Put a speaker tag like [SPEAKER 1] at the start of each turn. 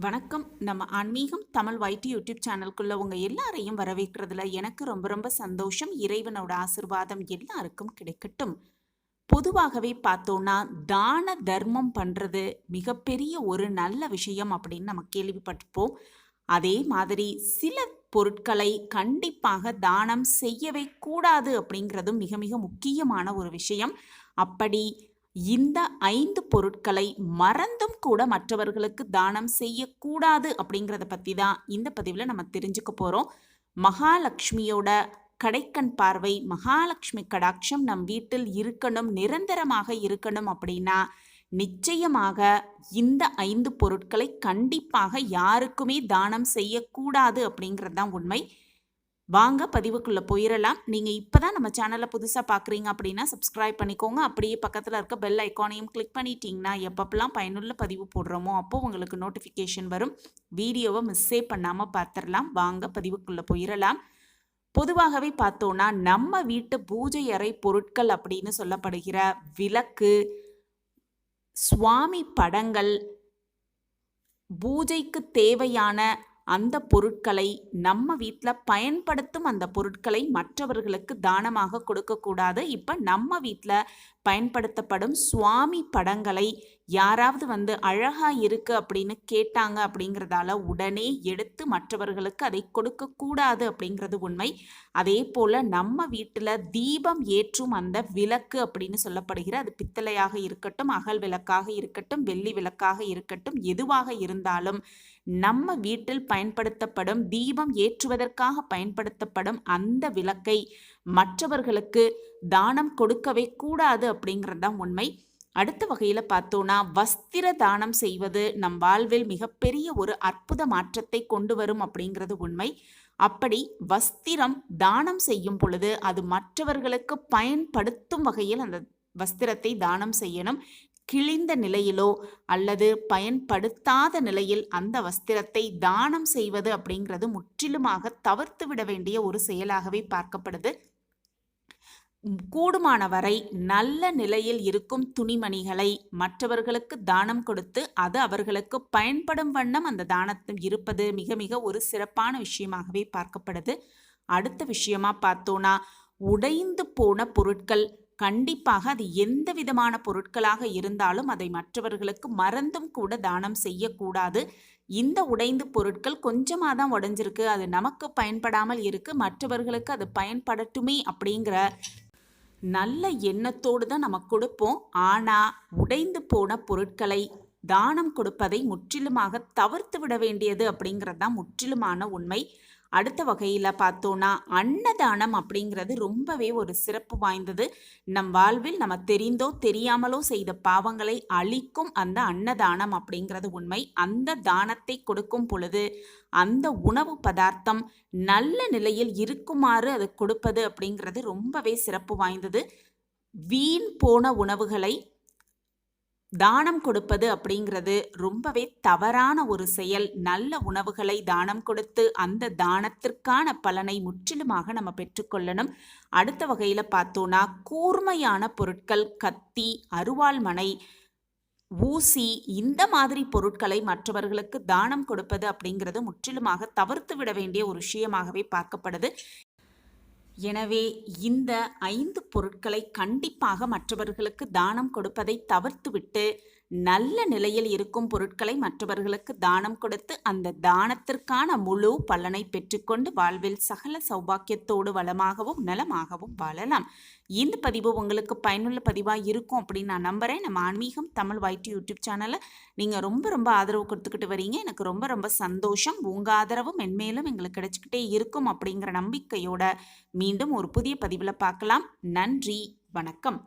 [SPEAKER 1] வணக்கம். நம்ம ஆன்மீகம் தமிழ் வைட்டி யூடியூப் சேனலுக்குள்ள உங்கள் எல்லாரையும் வரவேற்கிறதுல எனக்கு ரொம்ப ரொம்ப சந்தோஷம். இறைவனோட ஆசிர்வாதம் எல்லாருக்கும் கிடைக்கட்டும். பொதுவாகவே பார்த்தோன்னா தான தர்மம் பண்ணுறது மிகப்பெரிய ஒரு நல்ல விஷயம் அப்படின்னு நம்ம கேள்விப்பட்டிருப்போம். அதே மாதிரி சில பொருட்களை கண்டிப்பாக தானம் செய்யவே கூடாது அப்படிங்கிறதும் மிக மிக முக்கியமான ஒரு விஷயம். அப்படி இந்த ஐந்து பொருட்களை மறந்தும் கூட மற்றவர்களுக்கு தானம் செய்யக்கூடாது அப்படிங்கிறத பற்றி தான் இந்த பதிவில் நம்ம தெரிஞ்சுக்க போகிறோம் மகாலட்சுமியோட கடைக்கண் பார்வை மகாலட்சுமி கடாட்சம் நம் வீட்டில் இருக்கணும் நிரந்தரமாக இருக்கணும் அப்படின்னா நிச்சயமாக இந்த ஐந்து பொருட்களை கண்டிப்பாக யாருக்குமே தானம் செய்யக்கூடாது அப்படிங்கிறது தான் உண்மை. வாங்க பதிவுக்குள்ளே போயிடலாம் நீங்கள் இப்போ தான் நம்ம சேனலை புதுசாக பார்க்குறீங்க அப்படின்னா சப்ஸ்கிரைப் பண்ணிக்கோங்க. அப்படியே பக்கத்தில் இருக்க பெல் ஐக்கானையும் கிளிக் பண்ணிட்டீங்கன்னா எப்பப்பெல்லாம் பயனுள்ள பதிவு போடுறோமோ அப்போது உங்களுக்கு நோட்டிஃபிகேஷன் வரும். வீடியோவை மிஸ்ஸே பண்ணாமல் பார்த்துடலாம் வாங்க பதிவுக்குள்ளே போயிடலாம் பொதுவாகவே பார்த்தோன்னா நம்ம வீட்டு பூஜை அறை பொருட்கள் அப்படின்னு சொல்லப்படுகிற விளக்கு சுவாமி படங்கள் பூஜைக்கு தேவையான அந்த பொருட்களை நம்ம வீட்டில் பயன்படுத்தும் அந்த பொருட்களை மற்றவர்களுக்கு தானமாக கொடுக்கக்கூடாது. இப்போ நம்ம வீட்டில் பயன்படுத்தப்படும் சுவாமி படங்களை யாராவது வந்து அழகாக இருக்குது அப்படின்னு கேட்டாங்க அப்படிங்கிறதால உடனே எடுத்து மற்றவர்களுக்கு அதை கொடுக்கக்கூடாது அப்படிங்கிறது உண்மை. அதே போல் நம்ம வீட்டில் தீபம் ஏற்றும் அந்த விளக்கு அப்படின்னு சொல்லப்படுகிற அது பித்தளையாக இருக்கட்டும் அகல் விளக்காக இருக்கட்டும் வெள்ளி விளக்காக இருக்கட்டும் எதுவாக இருந்தாலும் நம்ம வீட்டில் பயன்படுத்தப்படும் தீபம் ஏற்றுவதற்காக பயன்படுத்தப்படும் அந்த விளக்கை மற்றவர்களுக்கு தானம் கொடுக்கவே கூடாது அப்படிங்கிறது தான் உண்மை. அடுத்த வகையில் பார்த்தோன்னா வஸ்திர தானம் செய்வது நம் வாழ்வில் மிகப்பெரிய ஒரு அற்புத மாற்றத்தை கொண்டு வரும் அப்படிங்கிறது உண்மை. அப்படி வஸ்திரம் தானம் செய்யும் பொழுது அது மற்றவர்களுக்கு பயன்படுத்தும் வகையில் அந்த வஸ்திரத்தை தானம் செய்யணும். கிழிந்த நிலையிலோ அல்லது பயன்படுத்தாத நிலையில் அந்த வஸ்திரத்தை தானம் செய்வது அப்படிங்கிறது முற்றிலுமாக தவிர்த்து விட வேண்டிய ஒரு செயலாகவே பார்க்கப்படுது. கூடுமான வரை நல்ல நிலையில் இருக்கும் துணிமணிகளை மற்றவர்களுக்கு தானம் கொடுத்து அது அவர்களுக்கு பயன்படும் வண்ணம் அந்த தானத்தில் இருப்பது மிக மிக ஒரு சிறப்பான விஷயமாகவே பார்க்கப்படுது. அடுத்த விஷயமா பார்த்தோன்னா உடைந்து போன பொருட்கள் கண்டிப்பாக அது எந்த விதமான பொருட்களாக இருந்தாலும் அதை மற்றவர்களுக்கு மறந்தும் கூட தானம் செய்யக்கூடாது. இந்த உடைந்து பொருட்கள் கொஞ்சமாக தான் உடைஞ்சிருக்கு அது நமக்கு பயன்படாமல் இருக்கு மற்றவர்களுக்கு அது பயன்படட்டுமே அப்படிங்கிற நல்ல எண்ணத்தோடு தான் நம்ம கொடுப்போம். ஆனால் உடைந்து போன பொருட்களை தானம் கொடுப்பதை முற்றிலுமாக தவிர்த்து விட வேண்டியது அப்படிங்கிறது தான் முற்றிலுமான உண்மை. அடுத்த வகையில் பார்த்தோன்னா அன்னதானம் அப்படிங்கிறது ரொம்பவே ஒரு சிறப்பு வாய்ந்தது. நம் வாழ்வில் நம்ம தெரிந்தோ தெரியாமலோ செய்த பாவங்களை அழிக்கும் அந்த அன்னதானம் அப்படிங்கிறது உண்மை. அந்த தானத்தை கொடுக்கும் பொழுது அந்த உணவு பதார்த்தம் நல்ல நிலையில் இருக்குமாறு அது கொடுப்பது அப்படிங்கிறது ரொம்பவே சிறப்பு வாய்ந்தது. வீண் போன உணவுகளை தானம் கொடுப்பது அப்படிங்கிறது ரொம்பவே தவறான ஒரு செயல். நல்ல உணவுகளை தானம் கொடுத்து அந்த தானத்திற்கான பலனை முற்றிலுமாக நம்ம பெற்றுக்கொள்ளணும். அடுத்த வகையில் பார்த்தோன்னா கூர்மையான பொருட்கள் கத்தி அருவாள் மனை ஊசி இந்த மாதிரி பொருட்களை மற்றவர்களுக்கு தானம் கொடுப்பது அப்படிங்கிறது முற்றிலுமாக தவிர்த்து விட வேண்டிய ஒரு விஷயமாகவே பார்க்கப்படுது. எனவே இந்த ஐந்து பொருட்களை கண்டிப்பாக மற்றவர்களுக்கு தானம் கொடுப்பதை தவிர்த்துவிட்டு நல்ல நிலையில் இருக்கும் பொருட்களை மற்றவர்களுக்கு தானம் கொடுத்து அந்த தானத்திற்கான முழு பலனை பெற்றுக்கொண்டு வாழ்வில் சகல சௌபாக்கியத்தோடு வளமாகவும் நலமாகவும் வாழலாம். இந்த பதிவு உங்களுக்கு பயனுள்ள பதிவாக இருக்கும் அப்படின்னு நான் நம்புகிறேன் நம்ம ஆன்மீகம் தமிழ் வைட்டி யூடியூப் சேனலை நீங்கள் ரொம்ப ரொம்ப ஆதரவு கொடுத்துக்கிட்டு வரீங்க. எனக்கு ரொம்ப ரொம்ப சந்தோஷம். உங்கள் ஆதரவும் மென்மேலும் எங்களுக்கு கிடைச்சிக்கிட்டே இருக்கும் அப்படிங்கிற நம்பிக்கையோட மீண்டும் ஒரு புதிய பதிவில் பார்க்கலாம். நன்றி. வணக்கம்.